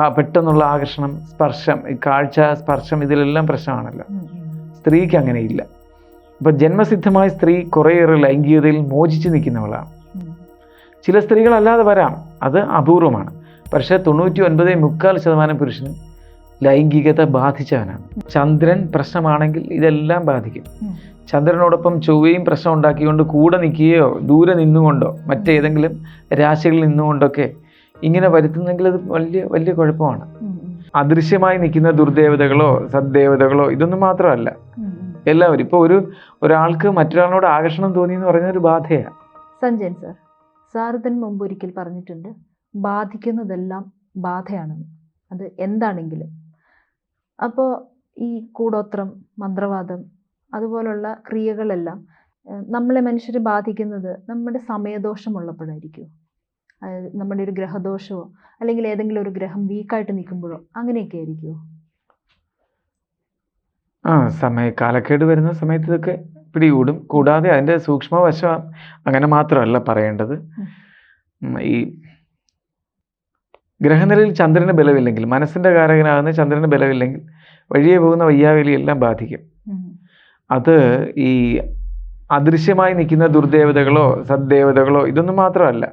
പെട്ടെന്നുള്ള ആകർഷണം സ്പർശം കാഴ്ച സ്പർശം ഇതിലെല്ലാം പ്രശ്നമാണല്ലോ. സ്ത്രീക്ക് അങ്ങനെ സ്ത്രീക്ക് അങ്ങനെയില്ല. അപ്പോൾ ജന്മസിദ്ധമായ സ്ത്രീ കുറേയേറെ ലൈംഗികതയിൽ മോചിച്ച് നിൽക്കുന്നവളാണ്. ചില സ്ത്രീകൾ അല്ലാതെ വരാം. അത് അപൂർവമാണ്. പക്ഷേ തൊണ്ണൂറ്റി ഒൻപത് മുക്കാൽ ശതമാനം പുരുഷൻ ലൈംഗികത ബാധിച്ചവനാണ്. ചന്ദ്രൻ പ്രശ്നമാണെങ്കിൽ ഇതെല്ലാം ബാധിക്കും. ചന്ദ്രനോടൊപ്പം ചൊവ്വയും പ്രശ്നം ഉണ്ടാക്കിക്കൊണ്ട് കൂടെ നിൽക്കുകയോ ദൂരെ നിന്നുകൊണ്ടോ മറ്റേതെങ്കിലും രാശികളിൽ നിന്നുകൊണ്ടൊക്കെ ഇങ്ങനെ വരുത്തുന്നെങ്കിൽ അത് വലിയ വലിയ കുഴപ്പമാണ്. അദൃശ്യമായി നിൽക്കുന്ന ദുർദേവതകളോ സദ്ദേവതകളോ ഇതൊന്നും മാത്രമല്ല. എല്ലാവരും. ഇപ്പോൾ ഒരു ഒരാൾക്ക് മറ്റൊരാളിനോട് ആകർഷണം തോന്നി എന്ന് പറയുന്ന ഒരു ബാധയാണ്. സഞ്ജയൻ സർ ഇതിന് മുമ്പ് ഒരിക്കൽ പറഞ്ഞിട്ടുണ്ട് ബാധിക്കുന്നതെല്ലാം ബാധയാണെന്ന്. അത് എന്താണെങ്കിലും. അപ്പോൾ ഈ കൂടോത്രം മന്ത്രവാദം അതുപോലുള്ള ക്രിയകളെല്ലാം നമ്മളെ മനുഷ്യരെ ബാധിക്കുന്നത് നമ്മുടെ സമയദോഷമുള്ളപ്പോഴായിരിക്കും നമ്മുടെ ഒരു ഗ്രഹദോഷമോ അല്ലെങ്കിൽ ഏതെങ്കിലും ഒരു ഗ്രഹം വീക്കായിട്ട് നിൽക്കുമ്പോഴോ അങ്ങനെയൊക്കെ ആയിരിക്കുമോ ആ സമയ കാലക്കേട് വരുന്ന സമയത്ത് ഇതൊക്കെ പിടികൂടും. കൂടാതെ അതിന്റെ സൂക്ഷ്മവശം അങ്ങനെ മാത്രമല്ല പറയേണ്ടത്. ഈ ഗ്രഹനിലയിൽ ചന്ദ്രന് ബലമില്ലെങ്കിൽ മനസ്സിന്റെ കാരകനാകുന്ന ചന്ദ്രന് ബലമില്ലെങ്കിൽ വഴിയെ പോകുന്ന വയ്യാവലി എല്ലാം ബാധിക്കും. അത് ഈ അദൃശ്യമായി നിൽക്കുന്ന ദുർദേവതകളോ സദ്ദേവതകളോ ഇതൊന്നും മാത്രമല്ല.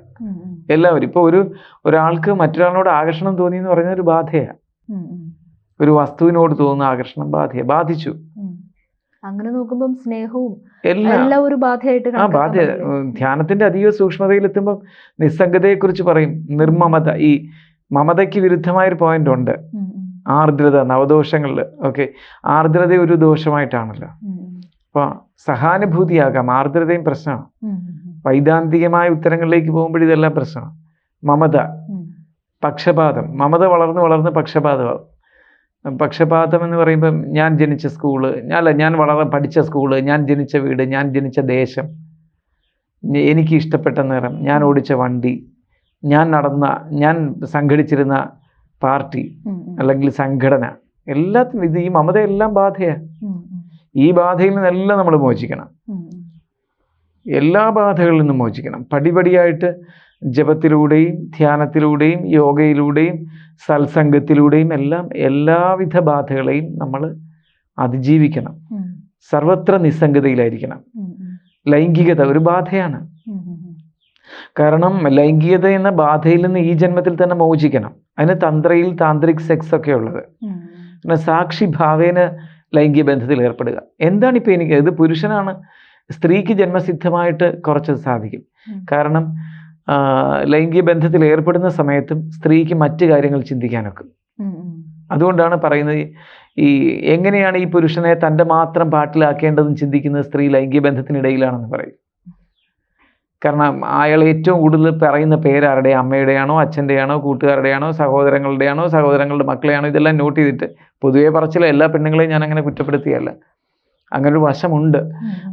എല്ലാവരും. ഇപ്പോൾ ഒരു ഒരാൾക്ക് മറ്റൊരാളിനോട് ആകർഷണം തോന്നി എന്ന് പറയുന്ന ഒരു ബാധയാണ് ഉം. ഒരു വസ്തുവിനോട് തോന്നുന്ന ആകർഷണം ബാധയെ. ബാധിച്ചു. അങ്ങനെ നോക്കുമ്പോൾ സ്നേഹവും എല്ലാം. ഒരു ബാധയായിട്ട് ആ ബാധ ധ്യാനത്തിന്റെ അതീവ സൂക്ഷ്മതയിലെത്തുമ്പം നിസ്സംഗതയെക്കുറിച്ച് പറയും. നിർമ്മമത. ഈ മമതയ്ക്ക് വിരുദ്ധമായ ഒരു പോയിന്റ് ഉണ്ട്. ആർദ്രത നവദോഷങ്ങളിൽ ഓക്കെ. ആർദ്രത ഒരു ദോഷമായിട്ടാണല്ലോ. അപ്പോൾ സഹാനുഭൂതിയാകാം. ആർദ്രതയും പ്രശ്നമാണ്. വൈദാന്തികമായ ഉത്തരങ്ങളിലേക്ക് പോകുമ്പോൾ ഇതെല്ലാം പ്രശ്നമാണ്. മമത പക്ഷപാതം. മമത വളർന്ന് വളർന്ന് പക്ഷപാതമാകും പക്ഷപാതം എന്ന് പറയുമ്പം ഞാൻ ജനിച്ച സ്കൂൾ ഞാൻ അല്ല ഞാൻ വളർന്ന പഠിച്ച സ്കൂൾ ഞാൻ ജനിച്ച വീട് ഞാൻ ജനിച്ച ദേശം എനിക്ക് ഇഷ്ടപ്പെട്ട നിറം ഞാൻ ഓടിച്ച വണ്ടി ഞാൻ നടന്ന ഞാൻ സംഘടിച്ചിരുന്ന പാർട്ടി. അല്ലെങ്കിൽ സംഘടന എല്ലാത്തിനും ഇത് ഈ മമതയെല്ലാം ബാധയാണ്. ഈ ബാധയിൽ നിന്നെല്ലാം നമ്മൾ മോചിക്കണം. എല്ലാ ബാധകളിൽ നിന്നും മോചിക്കണം. പടിപടിയായിട്ട് ജപത്തിലൂടെയും ധ്യാനത്തിലൂടെയും യോഗയിലൂടെയും സത്സംഗത്തിലൂടെയും എല്ലാം എല്ലാവിധ ബാധകളെയും നമ്മൾ അതിജീവിക്കണം. സർവത്ര നിസ്സംഗതയിലായിരിക്കണം. ലൈംഗികത ഒരു ബാധയാണ്. കാരണം ലൈംഗികത എന്ന ബാധയിൽ നിന്ന് ഈ ജന്മത്തിൽ തന്നെ മോചിക്കണം. അതിന് തന്ത്രയിൽ താന്ത്രിക് സെക്സ് ഒക്കെ ഉള്ളത്. പിന്നെ സാക്ഷി ഭാവേന ലൈംഗിക ബന്ധത്തിൽ ഏർപ്പെടുക. എന്താണ് ഇപ്പൊ എനിക്ക്? ഇത് പുരുഷനാണ്. സ്ത്രീക്ക് ജന്മസിദ്ധമായിട്ട് കുറച്ച് സാധിക്കും. കാരണം ലൈംഗിക ബന്ധത്തിൽ ഏർപ്പെടുന്ന സമയത്തും സ്ത്രീക്ക് മറ്റു കാര്യങ്ങൾ ചിന്തിക്കാനൊക്കെ. അതുകൊണ്ടാണ് പറയുന്നത് ഈ- ഈ എങ്ങനെയാണ് ഈ പുരുഷനെ തന്റെ മാത്രം പാട്ടിലാക്കേണ്ടതെന്ന് ചിന്തിക്കുന്നത് സ്ത്രീ ലൈംഗിക ബന്ധത്തിനിടയിലാണെന്ന് പറയും. കാരണം അയാൾ ഏറ്റവും കൂടുതൽ പറയുന്ന പേരാരുടെ അമ്മയുടെയാണോ അച്ഛന്റെയാണോ കൂട്ടുകാരുടെയാണോ സഹോദരങ്ങളുടെയാണോ സഹോദരങ്ങളുടെ മക്കളെയാണോ? ഇതെല്ലാം നോട്ട് ചെയ്തിട്ട് പൊതുവേ പറച്ചില്ല എല്ലാ പെണ്ണുങ്ങളെയും ഞാൻ അങ്ങനെ കുറ്റപ്പെടുത്തിയല്ല. അങ്ങനെ ഒരു വശമുണ്ട്.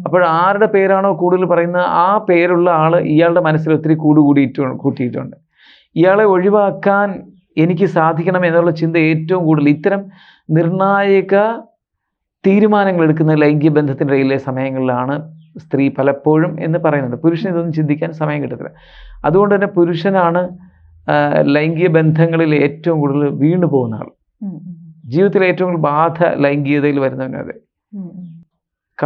അപ്പോൾ ആരുടെ പേരാണോ കൂടുതൽ പറയുന്നത്? ആ പേരുള്ള ആൾ ഇയാളുടെ മനസ്സിൽ ഒത്തിരി കൂട് കൂടിയിട്ട് കൂട്ടിയിട്ടുണ്ട്. ഇയാളെ ഒഴിവാക്കാൻ എനിക്ക് സാധിക്കണം എന്നുള്ള ചിന്ത ഏറ്റവും കൂടുതൽ ഇത്തരം നിർണായക തീരുമാനങ്ങൾ എടുക്കുന്ന ലൈംഗിക ബന്ധത്തിന്റെ ഇടയിലെ സമയങ്ങളിലാണ് സ്ത്രീ പലപ്പോഴും എന്ന് പറയുന്നുണ്ട് പുരുഷൻ ഇതൊന്നും ചിന്തിക്കാൻ സമയം കിട്ടത്തില്ല. അതുകൊണ്ട് തന്നെ പുരുഷനാണ് ലൈംഗിക ബന്ധങ്ങളിൽ ഏറ്റവും കൂടുതൽ വീണു പോകുന്ന ആൾ. ജീവിതത്തിൽ ഏറ്റവും കൂടുതൽ ബാധ ലൈംഗികതയിൽ വരുന്നവനത്.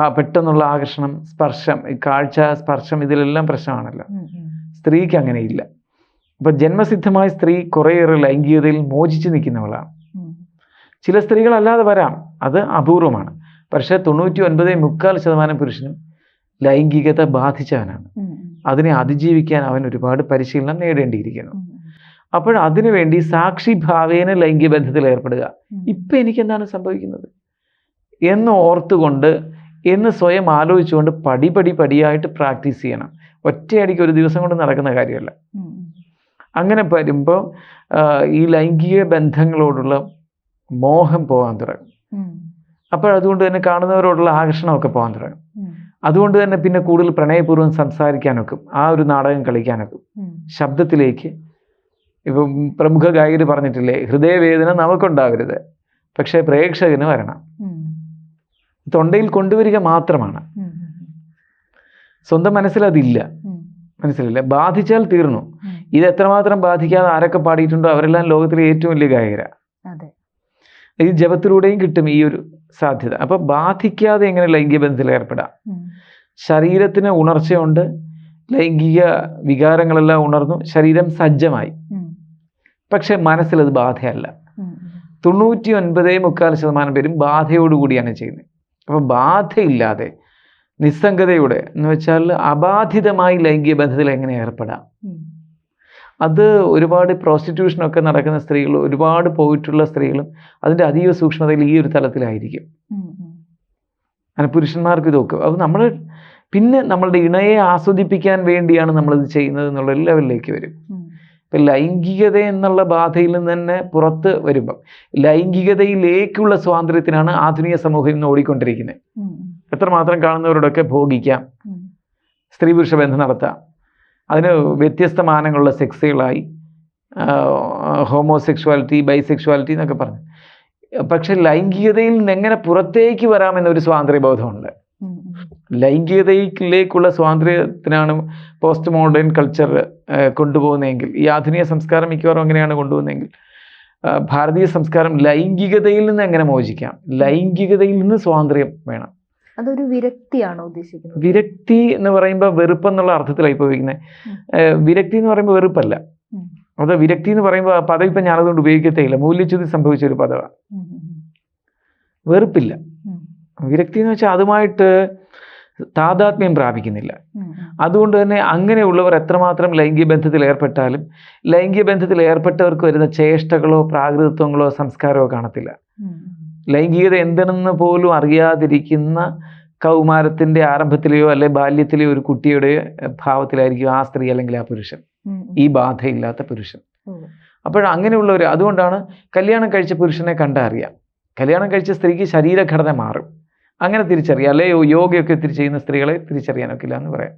പെട്ടെന്നുള്ള ആകർഷണം സ്പർശം ഈ കാഴ്ച സ്പർശം ഇതിലെല്ലാം പ്രശ്നമാണല്ലോ. സ്ത്രീക്ക് അങ്ങനെയില്ല. അപ്പം ജന്മസിദ്ധമായ സ്ത്രീ കുറേയേറെ ലൈംഗികതയിൽ മോചിച്ച് നിൽക്കുന്നവളാണ്. ചില സ്ത്രീകൾ അല്ലാതെ വരാം. അത് അപൂർവമാണ്. പക്ഷേ തൊണ്ണൂറ്റി ഒൻപത് മുക്കാൽ ശതമാനം പുരുഷനും ലൈംഗികത ബാധിച്ചവനാണ്. അതിനെ അതിജീവിക്കാൻ അവൻ ഒരുപാട് പരിശീലനം നേടേണ്ടിയിരിക്കുന്നു. അപ്പോൾ അതിനുവേണ്ടി സാക്ഷി ഭാവേന ലൈംഗിക ബന്ധത്തിൽ ഏർപ്പെടുക. ഇപ്പം എനിക്ക് എന്താണ് സംഭവിക്കുന്നത്? എന്ന് ഓർത്തുകൊണ്ട് എന്ന് സ്വയം ആലോചിച്ചുകൊണ്ട് പടിപടി പടി പടിയായിട്ട് പ്രാക്ടീസ് ചെയ്യണം. ഒറ്റയടിക്ക് ഒരു ദിവസം കൊണ്ട് നടക്കുന്ന കാര്യമല്ല. അങ്ങനെ വരുമ്പോൾ ഈ ലൈംഗിക ബന്ധങ്ങളോടുള്ള മോഹം പോകാൻ തുടങ്ങും. അപ്പോഴതുകൊണ്ട് അപ്പോൾ അതുകൊണ്ട് തന്നെ കാണുന്നവരോടുള്ള ആകർഷണമൊക്കെ പോകാൻ തുടങ്ങും. അതുകൊണ്ട് തന്നെ പിന്നെ കൂടുതൽ പ്രണയപൂർവം സംസാരിക്കാനൊക്കെ ആ ഒരു നാടകം കളിക്കാനൊക്കെ. ശബ്ദത്തിലേക്ക് ഇപ്പം പ്രമുഖ ഗായകർ പറഞ്ഞിട്ടില്ലേ ഹൃദയവേദന നമുക്കുണ്ടാവരുത് പക്ഷേ പ്രേക്ഷകന് വരണം. തൊണ്ടയിൽ കൊണ്ടുവരിക മാത്രമാണ്. സ്വന്തം മനസ്സിലതില്ല. മനസ്സിലില്ല. ബാധിച്ചാൽ തീർന്നു. ഇത് എത്രമാത്രം ബാധിക്കാതെ ആരൊക്കെ പാടിയിട്ടുണ്ടോ അവരെല്ലാം ലോകത്തിലെ ഏറ്റവും വലിയ ഗായകരാണ് അതെ. ഈ ജപത്തിലൂടെയും കിട്ടും ഈ ഒരു സാധ്യത. അപ്പൊ ബാധിക്കാതെ എങ്ങനെ ലൈംഗിക ബന്ധത്തിൽ ഏർപ്പെടാം. ശരീരത്തിന് ഉണർച്ചയുണ്ട്. ലൈംഗിക വികാരങ്ങളെല്ലാം ഉണർന്നു. ശരീരം സജ്ജമായി. പക്ഷെ മനസ്സിലത് ബാധയല്ല. തൊണ്ണൂറ്റി ഒൻപതേ മുക്കാൽ ശതമാനം പേരും ബാധയോടുകൂടിയാണ് ചെയ്യുന്നത്. അപ്പോൾ ബാധയില്ലാതെ നിസ്സംഗതയുടെ എന്ന് വെച്ചാൽ അബാധിതമായി ലൈംഗിക ബന്ധത്തിൽ എങ്ങനെ ഏർപ്പെടാം അത് ഒരുപാട് പ്രോസ്റ്റിറ്റ്യൂഷനൊക്കെ നടക്കുന്ന സ്ത്രീകൾ ഒരുപാട് പോയിട്ടുള്ള സ്ത്രീകളും അതിന്റെ അതീവ സൂക്ഷ്മതയിൽ ഈ ഒരു തലത്തിലായിരിക്കും. അങ്ങനെ പുരുഷന്മാർക്ക് ഇതൊക്കെ അത് നമ്മൾ പിന്നെ നമ്മളുടെ ഇണയെ ആസ്വദിപ്പിക്കാൻ വേണ്ടിയാണ് നമ്മളിത് ചെയ്യുന്നത് എന്നുള്ള ലെവലിലേക്ക് വരും. ഇപ്പം ലൈംഗികത എന്നുള്ള ബാധയിൽ നിന്ന് തന്നെ പുറത്ത് വരുമ്പം ലൈംഗികതയിലേക്കുള്ള സ്വാതന്ത്ര്യത്തിനാണ് ആധുനിക സമൂഹം ഇന്ന് ഓടിക്കൊണ്ടിരിക്കുന്നത്. എത്രമാത്രം കാണുന്നവരോടൊക്കെ ഭോഗിക്കാം. സ്ത്രീ പുരുഷ ബന്ധം നടത്താം. അതിന് വ്യത്യസ്ത മാനങ്ങളുള്ള സെക്സുകളായി ഹോമോസെക്ഷുവാലിറ്റി ബൈസെക്ഷുവാലിറ്റി എന്നൊക്കെ പറഞ്ഞു. പക്ഷെ ലൈംഗികതയിൽ നിന്ന് എങ്ങനെ പുറത്തേക്ക് വരാമെന്നൊരു സ്വാതന്ത്ര്യബോധമുണ്ട്. ലൈംഗികതയിലേക്കുള്ള സ്വാതന്ത്ര്യത്തിനാണ് പോസ്റ്റ് മോഡേൺ കൾച്ചർ കൊണ്ടുപോകുന്നതെങ്കിൽ ഈ ആധുനിക സംസ്കാരം മിക്കവാറും അങ്ങനെയാണ് കൊണ്ടുപോകുന്നതെങ്കിൽ ഭാരതീയ സംസ്കാരം ലൈംഗികതയിൽ നിന്ന് എങ്ങനെ മോചിക്കാം? ലൈംഗികതയിൽ നിന്ന് സ്വാതന്ത്ര്യം വേണം. അതൊരു വിരക്തിയാണോ ഉദ്ദേശിക്കുന്നത്? വിരക്തി എന്ന് പറയുമ്പോൾ വെറുപ്പ് എന്നുള്ള അർത്ഥത്തിലായി ഉപയോഗിക്കുന്നത് വിരക്തി എന്ന് പറയുമ്പോൾ വെറുപ്പല്ല. അത് വിരക്തി എന്ന് പറയുമ്പോൾ ആ പദം ഇപ്പം ഞാനതുകൊണ്ട് ഉപയോഗിക്കത്തേ ഇല്ല മൂല്യച്യുതി സംഭവിച്ച ഒരു പദമാണ്. വെറുപ്പില്ല. വിരക്തി എന്ന് വെച്ചാൽ അതുമായിട്ട് താതാത്മ്യം പ്രാപിക്കുന്നില്ല. അതുകൊണ്ട് തന്നെ അങ്ങനെയുള്ളവർ എത്രമാത്രം ലൈംഗിക ബന്ധത്തിൽ ഏർപ്പെട്ടാലും ലൈംഗിക ബന്ധത്തിൽ ഏർപ്പെട്ടവർക്ക് വരുന്ന ചേഷ്ടകളോ പ്രാകൃതത്വങ്ങളോ സംസ്കാരമോ കാണത്തില്ല. ലൈംഗികത എന്തെന്ന് പോലും അറിയാതിരിക്കുന്ന കൗമാരത്തിന്റെ ആരംഭത്തിലെയോ അല്ലെ ബാല്യത്തിലെയോ ഒരു കുട്ടിയുടെ ഭാവത്തിലായിരിക്കും ആ സ്ത്രീ അല്ലെങ്കിൽ ആ പുരുഷൻ. ഈ ബാധയില്ലാത്ത പുരുഷൻ. അപ്പോഴങ്ങനെയുള്ളവർ അപ്പോൾ അങ്ങനെയുള്ളവർ അതുകൊണ്ടാണ് കല്യാണം കഴിച്ച പുരുഷനെ കണ്ടറിയാം. കല്യാണം കഴിച്ച സ്ത്രീക്ക് ശരീരഘടന മാറും. അങ്ങനെ തിരിച്ചറിയാം. അല്ലെ? യോഗയൊക്കെ ഒത്തിരി ചെയ്യുന്ന സ്ത്രീകളെ തിരിച്ചറിയാനൊക്കില്ല എന്ന് പറയാം.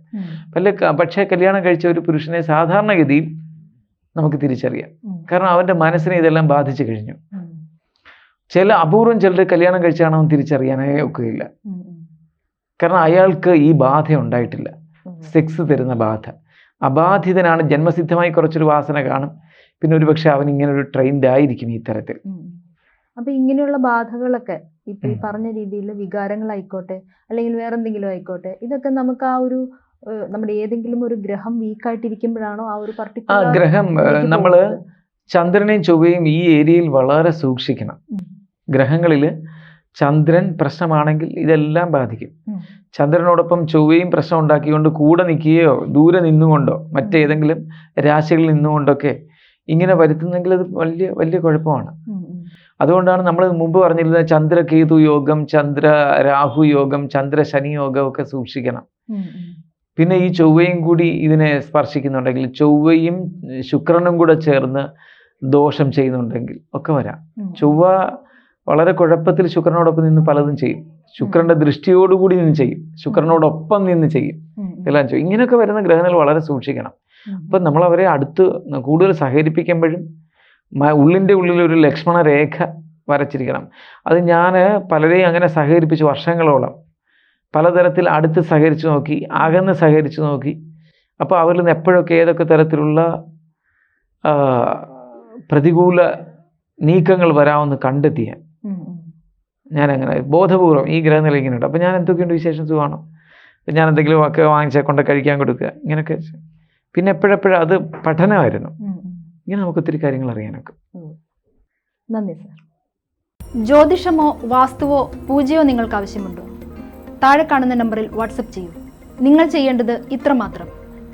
അല്ലെ പക്ഷേ കല്യാണം കഴിച്ച ഒരു പുരുഷനെ സാധാരണഗതിയിൽ നമുക്ക് തിരിച്ചറിയാം. കാരണം അവന്റെ മനസ്സിനെ ഇതെല്ലാം ബാധിച്ചു കഴിഞ്ഞു. ചില അപൂർവം ചിലർ കല്യാണം കഴിച്ചാണോ അവൻ തിരിച്ചറിയാനേ ഒക്കുകയില്ല. കാരണം അയാൾക്ക് ഈ ബാധ ഉണ്ടായിട്ടില്ല. സെക്സ് തരുന്ന ബാധ. അബാധിതനാണ് ജന്മസിദ്ധമായി കുറച്ചൊരു വാസന കാണും. പിന്നെ ഒരുപക്ഷെ അവൻ ഇങ്ങനെ ഒരു ട്രെയിൻഡ് ആയിരിക്കും ഈ തരത്തിൽ. അപ്പൊ ഇങ്ങനെയുള്ള ബാധകളൊക്കെ ഇപ്പൊ ഈ. പറഞ്ഞ രീതിയിൽ വികാരങ്ങളായിക്കോട്ടെ അല്ലെങ്കിൽ വേറെ എന്തെങ്കിലും ആയിക്കോട്ടെ ഇതൊക്കെ നമുക്ക് ആ ഒരു നമ്മുടെ ഏതെങ്കിലും ഒരു ഗ്രഹം വീക്കായിട്ടിരിക്കുമ്പോഴാണോ ആ ഒരു പർട്ടിക്കുലർ ഗ്രഹം നമ്മൾ ചന്ദ്രനെയും ചൊവ്വയും ഈ ഏരിയയിൽ വളരെ സൂക്ഷിക്കണം. ഗ്രഹങ്ങളിൽ ചന്ദ്രൻ പ്രശ്നമാണെങ്കിൽ ഇതെല്ലാം ബാധിക്കും. ചന്ദ്രനോടൊപ്പം ചൊവ്വയും പ്രശ്നം ഉണ്ടാക്കിക്കൊണ്ട് കൂടെ നിൽക്കുകയോ ദൂരെ നിന്നുകൊണ്ടോ മറ്റേതെങ്കിലും രാശികളിൽ നിന്നുകൊണ്ടൊക്കെ ഇങ്ങനെ വരുത്തുന്നെങ്കിൽ അത് വലിയ വലിയ കുഴപ്പമാണ് അതുകൊണ്ടാണ് നമ്മൾ മുമ്പ് പറഞ്ഞിരുന്നത് ചന്ദ്രകേതു യോഗം ചന്ദ്ര രാഹു യോഗം ചന്ദ്ര ശനി യോഗം ഒക്കെ സൂക്ഷിക്കണം. പിന്നെ ഈ ചൊവ്വയും കൂടി ഇതിനെ സ്പർശിക്കുന്നുണ്ടെങ്കിൽ ചൊവ്വയും ശുക്രനും കൂടെ ചേർന്ന് ദോഷം ചെയ്യുന്നുണ്ടെങ്കിൽ ഒക്കെ വരാം. ചൊവ്വ വളരെ കുഴപ്പത്തിൽ ശുക്രനോടൊപ്പം നിന്ന് പലതും ചെയ്യും. ശുക്രന്റെ ദൃഷ്ടിയോടുകൂടി നിന്ന് ചെയ്യും. ശുക്രനോടൊപ്പം നിന്ന് ചെയ്യും. എല്ലാം ചെയ്യും. ഇങ്ങനെയൊക്കെ വരുന്ന ഗ്രഹങ്ങൾ വളരെ സൂക്ഷിക്കണം. അപ്പം നമ്മൾ അവരെ അടുത്ത് കൂടുതൽ സഹകരിപ്പിക്കുമ്പോഴും ഉള്ളിന്റെ ഉള്ളിൽ ഒരു ലക്ഷ്മണ രേഖ വരച്ചിരിക്കണം. അത് ഞാൻ പലരെയും അങ്ങനെ സഹകരിപ്പിച്ച് വർഷങ്ങളോളം പലതരത്തിൽ അടുത്ത് സഹകരിച്ച് നോക്കി അകന്ന് സഹകരിച്ച് നോക്കി. അപ്പോൾ അവരിൽ നിന്ന് എപ്പോഴൊക്കെ ഏതൊക്കെ തരത്തിലുള്ള പ്രതികൂല നീക്കങ്ങൾ വരാമെന്ന് കണ്ടെത്തിയ ഞാൻ അങ്ങനെ ബോധപൂർവം ഈ ഗ്രഹനില ഇങ്ങനെയുണ്ട്. അപ്പോൾ ഞാൻ എന്തൊക്കെയുണ്ട് വിശേഷം സുഖമാണോ? അപ്പം ഞാൻ എന്തെങ്കിലും ഒക്കെ വാങ്ങിച്ചാൽ കൊണ്ട് കഴിക്കാൻ കൊടുക്കുക. ഇങ്ങനെയൊക്കെ. പിന്നെ എപ്പോഴെപ്പോഴും അത് പഠനമായിരുന്നു. ഇങ്ങനെ നമുക്ക് ഒത്തിരി കാര്യങ്ങൾ അറിയാനൊക്കെ. നന്ദി സർ. ജ്യോതിഷമോ വാസ്തുവോ പൂജയോ നിങ്ങൾക്ക് ആവശ്യമുണ്ടോ? താഴെ കാണുന്ന നമ്പറിൽ വാട്സപ്പ് ചെയ്യൂ. നിങ്ങൾ ചെയ്യേണ്ടത് ഇത്രമാത്രം.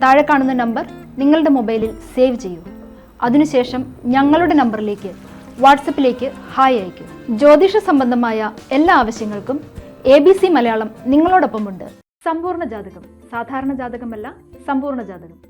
താഴെ കാണുന്ന നമ്പർ നിങ്ങളുടെ മൊബൈലിൽ സേവ് ചെയ്യൂ. അതിനുശേഷം ഞങ്ങളുടെ നമ്പറിലേക്ക് വാട്സപ്പിലേക്ക് ഹായ് അയയ്ക്കൂ. ജ്യോതിഷ സംബന്ധമായ എല്ലാ ആവശ്യങ്ങൾക്കും എ ബി സി മലയാളം നിങ്ങളോടൊപ്പമുണ്ട്. സമ്പൂർണ ജാതകം. സാധാരണ ജാതകമല്ല സമ്പൂർണ ജാതകം.